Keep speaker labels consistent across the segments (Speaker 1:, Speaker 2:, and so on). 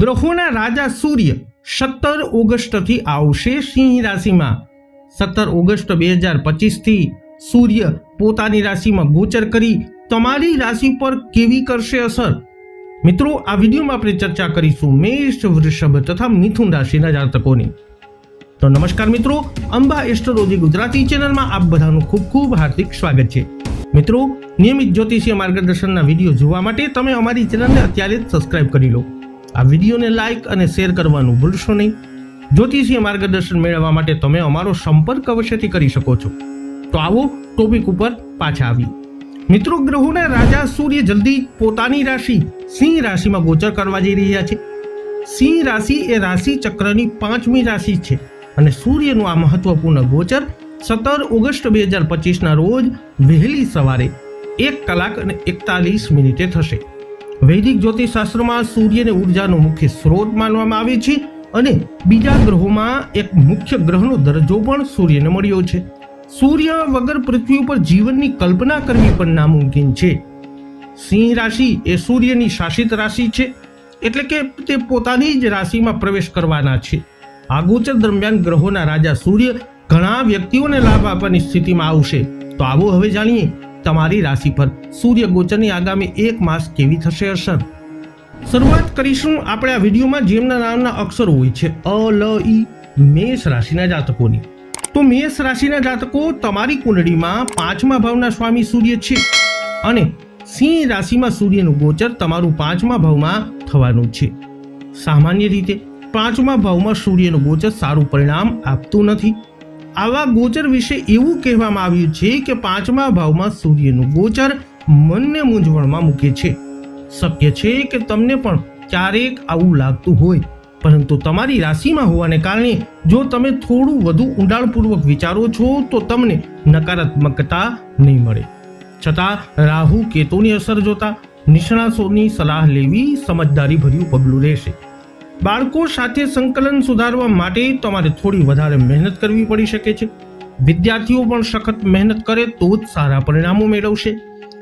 Speaker 1: ગ્રહોના રાજા સૂર્ય સત્તર ઓગસ્ટથી આવશે સિંહ રાશિમાં. સત્તર ઓગસ્ટ બે હજાર પચીસથી સૂર્ય પોતાની રાશિમાં ગોચર કરી તમારી રાશિ પર કેવી કરશે અસર? મિત્રો, આ વિડીયોમાં આપણે ચર્ચા કરીશું મેષ, વૃષભ તથા મિથુન રાશિના જાતકોની. તો નમસ્કાર મિત્રો, અંબા એસ્ટ્રોલોજી ગુજરાતી ચેનલમાં આપ બધાનું ખૂબ ખૂબ હાર્દિક સ્વાગત છે. મિત્રો, નિયમિત જ્યોતિષીય માર્ગદર્શનના વીડિયો જોવા માટે તમે અમારી ચેનલને અત્યારે જ સબસ્ક્રાઇબ કરી લો. આ વિડીયોને લાઇક અને શેર કરવાનું ભૂલશો નહીં. જ્યોતિષીય માર્ગદર્શન મેળવવા માટે તમે અમારો સંપર્ક અવશ્યથી કરી શકો છો. તો આવો ટોપિક ઉપર પાછા આવીએ. મિત્રો, ગ્રહોના રાજા સૂર્ય જલ્દી પોતાની રાશિ, સિંહ રાશિમાં ગોચર કરવા જઈ રહ્યા છે. સિંહ રાશિ એ રાશિ ચક્રની પાંચમી રાશિ છે અને સૂર્યનું આ મહત્વપૂર્ણ ગોચર સત્તર ઓગસ્ટ બે હજાર પચીસના રોજ વહેલી સવારે એક કલાક અને એકતાલીસ મિનિટે થશે. વૈદિક જ્યોતિષશાસ્ત્રમાં સૂર્યને ઉર્જાનો મુખ્ય સ્ત્રોત માનવામાં આવે છે અને બીજા ગ્રહોમાં એક મુખ્ય ગ્રહનો દરજ્જો પણ સૂર્યને મળ્યો છે. સૂર્ય વગર પૃથ્વી ઉપર જીવનની કલ્પના કરવી પણ નામુમકિન છે. સિંહ રાશિ એ સૂર્યની શાસિત રાશિ છે, એટલે કે તે પોતાની જ રાશિમાં પ્રવેશ કરવાના છે. આગોચર દરમિયાન ગ્રહોના રાજા સૂર્ય ઘણા વ્યક્તિઓને લાભ આપવાની સ્થિતિમાં આવશે. તો આવો હવે જાણીએ તમારી રાશિ પર સૂર્ય ગોચરની આગામી એક માસ કેવી થશે અસર? શરૂઆત કરીશું આપણે આ વિડીયોમાં જેમના નામના અક્ષરો હોય છે. અ, લ ઈ મેષ રાશિના જાતકોની. તો મેષ રાશિના જાતકો તમારી કુંડળીમાં પાંચમા ભાવના સ્વામી સૂર્ય છે અને સિંહ રાશિમાં સૂર્યનું ગોચર તમારું પાંચમા ભાવમાં થવાનું છે. સામાન્ય રીતે પાંચમા ભાવમાં સૂર્યનું ગોચર સારું પરિણામ આપતું નથી. આવા ગોચર વિશે એવું કહેવામાં આવ્યું છે કે પાંચમા ભાવમાં સૂર્યનું ગોચર મનને મૂંઝવણમાં મૂકે છે. શક્ય છે કે તમને પણ ક્યારેક આવું લાગતું હોય, પરંતુ તમારી રાશિમાં હોવાને કારણે જો તમે થોડું વધુ ઊંડાણપૂર્વક વિચારો છો, તો તમને નકારાત્મકતા નહીં મળે. છતાં રાહુ કેતુની અસર જોતા નિષ્ણાતોની સલાહ લેવી સમજદારી ભર્યું પગલું રહેશે. બાળકો સાથે સંકલન સુધારવા માટે તમારે થોડી વધારે મહેનત કરવી પડી શકે છે. વિદ્યાર્થીઓ પણ સખત મહેનત કરે તો જ સારા પરિણામો મેળવશે.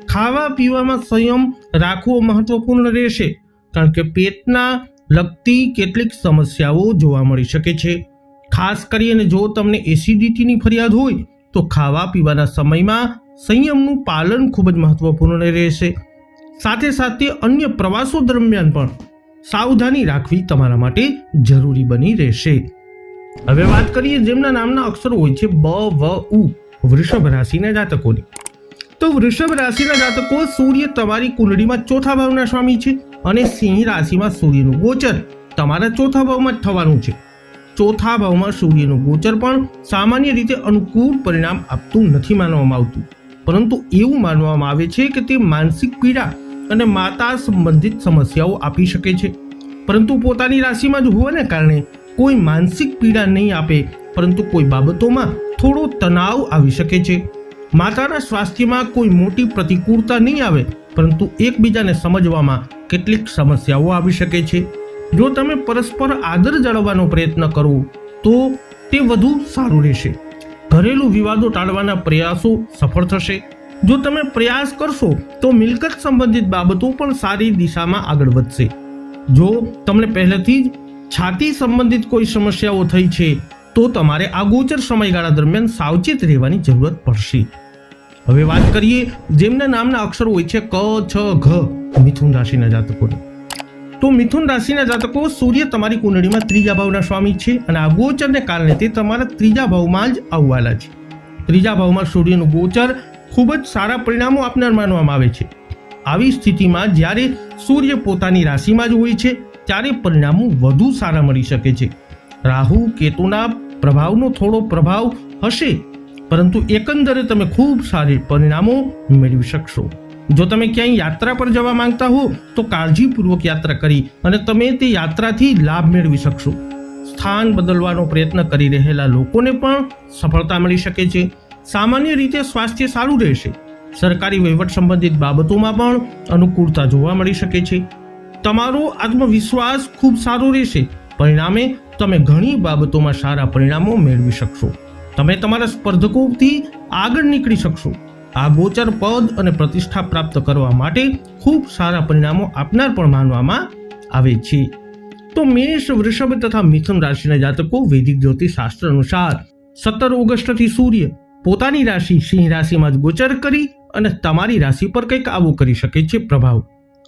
Speaker 1: ખાવા પીવામાં સંયમ રાખવો મહત્વપૂર્ણ રહેશે, કારણ કે પેટના લગતી કેટલીક સમસ્યાઓ જોવા મળી શકે છે. ખાસ કરીને જો તમને એસિડિટીની ફરિયાદ હોય, તો ખાવા પીવાના સમયમાં સંયમનું પાલન ખૂબ જ મહત્વપૂર્ણ રહેશે. સાથે સાથે અન્ય પ્રવાસો દરમિયાન પણ સાવધાની રાખવી તમારા માટે જરૂરી બની રહેશે. હવે વાત કરીએ જેમના નામના અક્ષરો હોય છે બ, વ, ઉ, વૃષભ રાશિના જાતકોની. તો વૃષભ રાશિના જાતકો સૂર્ય તમારી કુંડળીમાં ચોથા ભાવના સ્વામી છે અને સિંહ રાશિમાં સૂર્યનું ગોચર તમારા ચોથા ભાવમાં જ થવાનું છે. ચોથા ભાવમાં સૂર્યનું ગોચર પણ સામાન્ય રીતે અનુકૂળ પરિણામ આપતું નથી માનવામાં આવતું. પરંતુ એવું માનવામાં આવે છે કે તે માનસિક પીડા અને માતા સંબંધિત સમસ્યાઓ આપી શકે છે. પરંતુ પોતાની રાશિમાં જ હોવાને કારણે કોઈ માનસિક પીડા નહીં આપે, પરંતુ કોઈ બાબતોમાં થોડો તણાવ આવી શકે છે. માતાના સ્વાસ્થ્યમાં કોઈ મોટી પ્રતિકૂળતા નહીં આવે, પરંતુ એકબીજાને સમજવામાં કેટલીક સમસ્યાઓ આવી શકે છે. જો તમે પરસ્પર આદર જાળવવાનો પ્રયત્ન કરો, તો તે વધુ સારું રહેશે. ઘરેલું વિવાદો ટાળવાના પ્રયાસો સફળ થશે. જો તમે પ્રયાસ કરશો, તો મિલકત સંબંધિત બાબતો પણ સારી દિશામાં આગળ વધશે. જો તમને પહેલેથી જ છાતી સંબંધિત કોઈ સમસ્યાઓ થઈ છે, તો તમારે આ ગોચર સમયગાળા દરમિયાન સાવચેત રહેવાની જરૂરત પડશે. હવે વાત કરીએ, જેમના નામના અક્ષરો હોય છે ક, છ, ઘ, મિથુન રાશિના જાતકોની. તો મિથુન રાશિના જાતકો, સૂર્ય તમારી કુંડળીમાં ત્રીજા ભાવના સ્વામી છે અને આ ગોચરને કારણે તે તમારા ત્રીજા ભાવમાં જ આવવાના છે. ત્રીજા ભાવમાં સૂર્યનું ગોચર ખૂબ જ સારા પરિણામો આપનાર માનવામાં આવે છે. આવી સ્થિતિમાં જ્યારે સૂર્ય પોતાની રાશિમાં જ હોય છે, ત્યારે પરિણામો વધુ સારા મળી શકે છે. રાહુ, કેતુના પ્રભાવનો થોડો પ્રભાવ હશે, પરંતુ એકંદરે તમે ખૂબ સારી પરિણામો મેળવી શકશો. જો તમે ક્યાંય યાત્રા પર જવા માંગતા હો, તો કાળજીપૂર્વક યાત્રા કરી અને તમે તે યાત્રાથી લાભ મેળવી શકશો. સ્થાન બદલવાનો પ્રયત્ન કરી રહેલા લોકોને પણ સફળતા મળી શકે છે. સામાન્ય રીતે સ્વાસ્થ્ય સારું રહેશે. સરકારી વહીવટ સંબંધિત બાબતોમાં પણ અનુકૂળતા જોવા મળી શકે છે. તમારો આત્મવિશ્વાસ ખૂબ સારો રહેશે. પરિણામે, તમે ઘણી બાબતોમાં સારા પરિણામો મેળવી શકશો. તમે તમારા સ્પર્ધકોથી આગળ નીકળી શકશો. આ ગોચર પદ અને પ્રતિષ્ઠા પ્રાપ્ત કરવા માટે ખૂબ સારા પરિણામો આપનાર પણ માનવામાં આવે છે. તો મેષ, વૃષભ તથા મિથુન રાશિના જાતકો વૈદિક જ્યોતિષ શાસ્ત્ર અનુસાર, સત્તર ઓગસ્ટથી સૂર્ય પોતાની રાશિ સિંહ રાશિમાં જ ગોચર કરી અને તમારી રાશિ પર કંઈક આવું કરી શકે છે પ્રભાવ.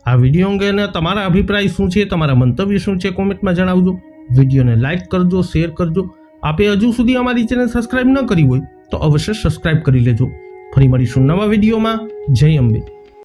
Speaker 1: આ વીડિયો અંગેના તમારા અભિપ્રાય શું છે, તમારા મંતવ્ય શું છે, કોમેન્ટમાં જણાવજો. વિડીયોને લાઇક કરજો, શેર કરજો. આપે હજુ સુધી અમારી ચેનલ સબસ્ક્રાઇબ ન કરી હોય તો અવશ્ય સબસ્ક્રાઇબ કરી લેજો. ફરી મળીશું નવા વિડીયોમાં. જય અંબે.